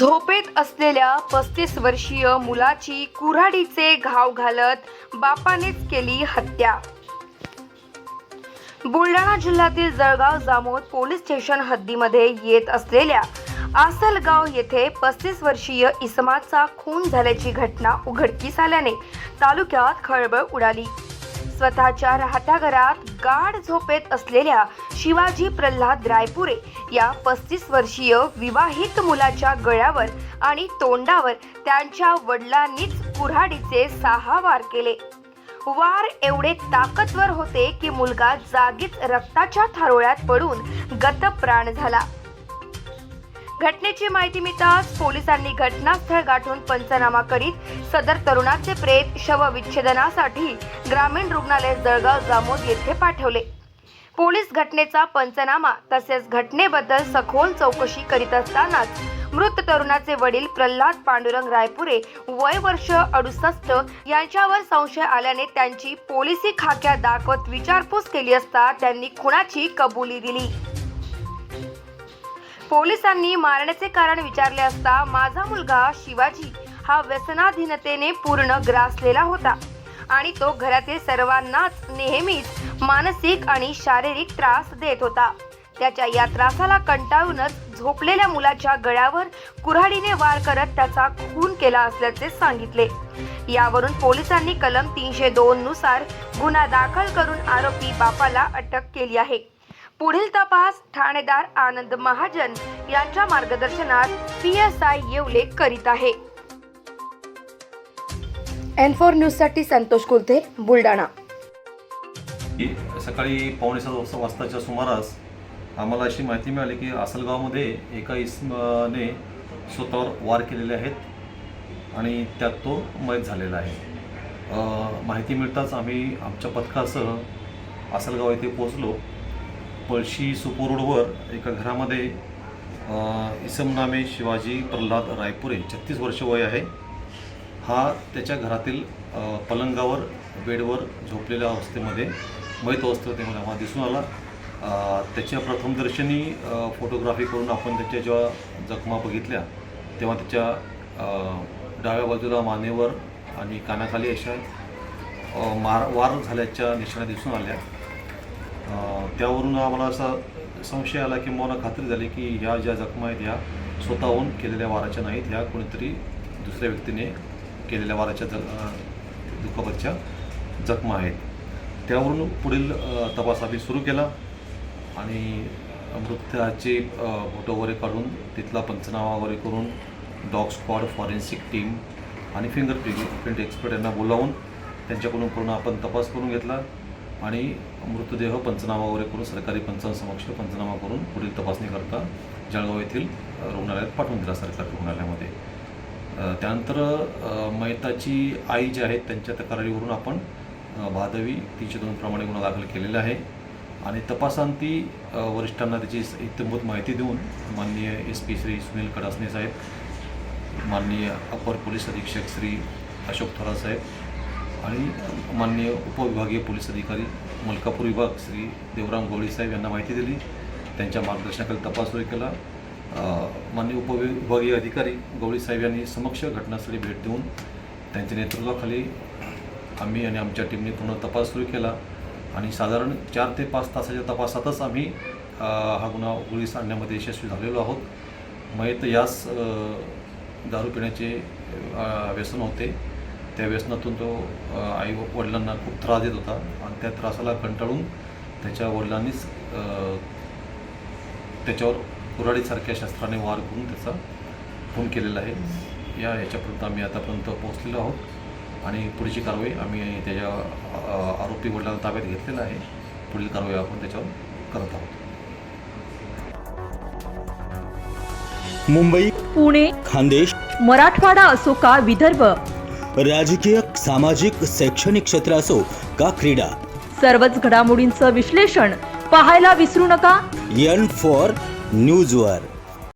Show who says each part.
Speaker 1: झोपेत असलेल्या पस्तीस वर्षीय मुलाची कुऱ्हाडीचे घाव घालत बापानेच केली हत्या. बुलढाणा जिल्ह्यातील जळगाव जामोद पोलीस स्टेशन हद्दीमध्ये येत असलेल्या आसलगाव येथे पस्तीस वर्षीय इसमाचा खून झाल्याची घटना उघडकीस आल्याने तालुक्यात खळबळ उडाली. स्वतःच्या राहत्या घरात गाढ झोपेत असलेल्या शिवाजी प्रल्हाद रायपुरे या पस्तीस वर्षीय विवाहित मुलाच्या गळ्यावर आणि तोंडावर त्यांच्या वडिलांनीच कुऱ्हाडीचे सहा वार केले. वार एवढे ताकदवर होते की मुलगा जागीच रक्ताच्या थारोळ्यात पडून गतप्राण झाला. घटनेची माहिती मिळताच पोलिसांनी घटनास्थळ गाठून पंचनामा करीत सदर तरुणाचे प्रेत शवविच्छेदनासाठी ग्रामीण रुग्णालय जळगाव जामोद येथे पाठवले. पोलीस घटनेचा पंचनामा तसेच घटनेबद्दल सखोल चौकशी करीत असतानाच मृत तरुणाचे वडील प्रल्हाद पांडुरंग रायपुरे वय वर्ष अडुसष्ट यांच्यावर संशय आल्याने त्यांची पोलिसी खाक्या दाखवत विचारपूस केली असता त्यांनी खुणाची कबुली दिली. पोलिसांनी मारण्याचे कारण विचारले असता माझा मुलगा शिवाजी हा व्यसनाधीनतेने पूर्ण ग्रासलेला होता. आणि तो घरातील सर्वांनाच नेहमीच मानसिक आणि शारीरिक त्रास देत होता. त्याच्या या त्रासाला कंटाळूनच झोपलेल्या मुलाच्या गळ्यावर कुऱ्हाडीने वार करत त्याचा खून केला असल्याचे सांगितले. यावरून पोलिसांनी कलम तीनशे दोन नुसार गुन्हा दाखल करून आरोपी बापाला अटक केली आहे. पुढील तपास ठाणेदार आनंद महाजन यांच्या मार्गदर्शनात पी एस आय येवले करीत आहे. एन फोर न्यूजसाठी संतोष कुलते बुलढाणा.
Speaker 2: सकाळी पावणे सात वाजता वाजताच्या सुमारास आम्हाला अशी माहिती मिळाली की आसलगावमध्ये एका इसमाने स्वतःवर वार केलेले आहेत आणि त्यात तो मयत झालेला आहे. माहिती मिळताच आम्ही आमच्या पथकासह आसलगाव येथे पोहोचलो. पळशी सुपो रोडवर एका घरामध्ये इसमनामे इसम नामे शिवाजी प्रल्हाद रायपुरे छत्तीस वर्ष वय आहे. हा त्याच्या घरातील पलंगावर बेडवर झोपलेल्या अवस्थेमध्ये मैत अवस्थेमध्ये मला दिसून आला. त्याच्या प्रथमदर्शनी फोटोग्राफी करून आपण त्याच्या जेव्हा जखमा बघितल्या तेव्हा त्याच्या डाव्या बाजूला मानेवर आणि कानाखाली अशा मार वार झाल्याच्या निशाणा दिसून आल्या. त्यावरून आम्हाला असा संशय आला की मला खात्री झाली की ह्या ज्या जखमा आहेत ह्या स्वतःहून केलेल्या वाराच्या नाहीत ह्या कोणीतरी दुसऱ्या व्यक्तीने केलेल्या वाराच्या ज दुखापतच्या जखमा आहेत. त्यावरून पुढील तपास आम्ही सुरू केला आणि मृत्याचे फोटो वगैरे काढून तिथला पंचनामा वगैरे करून डॉग स्क्वॉड फॉरेन्सिक टीम आणि फिंगर प्रिंट एक्सपर्ट यांना बोलावून त्यांच्याकडून पूर्ण आपण तपास करून घेतला. आणि मृतदेह पंचनामा वगैरे करून सरकारी पंचांसमक्ष पंचनामा करून पुढील तपासणी करता जळगाव येथील रुग्णालयात पाठवून दिला सरकारी रुग्णालयामध्ये. त्यानंतर अ, मयताची आई जी आहेत त्यांच्या तक्रारीवरून आपण भादवी तीनशे दोन प्रमाणे गुन्हा दाखल केलेला आहे. आणि तपासांती वरिष्ठांना त्याची इत्यंभूत माहिती देऊन माननीय एस पी श्री सुनील कडासने साहेब माननीय अपर पोलीस अधीक्षक श्री अशोक थोरा साहेब आणि माननीय उपविभागीय पोलीस अधिकारी मलकापूर विभाग श्री देवराम गवळी साहेब यांना माहिती दिली. त्यांच्या मार्गदर्शनाखाली तपास सुरू केला माननीय उपविभागीय अधिकारी गवळी साहेब यांनी समक्ष घटनास्थळी भेट देऊन त्यांच्या नेतृत्वाखाली आम्ही आणि आमच्या टीमने पूर्ण तपास सुरू केला. आणि साधारण चार ते पाच तासाच्या तपासातच आम्ही हा गुन्हा उघडीस आणण्यामध्ये यशस्वी झालेलो आहोत. मयत यास दारू पिण्याचे व्यसन होते. त्या व्यसनातून तो आई व- वडिलांना खूप त्रास देत होता. आणि त्या त्रासाला कंटाळून त्याच्या वडिलांनीच त्याच्यावर कुऱ्हाडीसारख्या शस्त्राने वार करून त्याचा खून केलेला आहे. या याच्यापर्यंत आम्ही आतापर्यंत पोहोचलेलो आहोत. आणि पुढची कारवाई आम्ही त्याच्या आरोपी वडिलांना ताब्यात घेतलेला आहे. पुढील कारवाई आपण त्याच्यावर करत आहोत.
Speaker 3: मुंबई
Speaker 4: पुणे
Speaker 3: खानदेश
Speaker 4: मराठवाडा असो का विदर्भ
Speaker 3: राजकीय सामाजिक शैक्षणिक क्षेत्र असो का क्रीडा?
Speaker 4: सर्वच घडामोडींचं विश्लेषण पाहायला विसरू नका.
Speaker 3: एन फॉर न्यूजवर.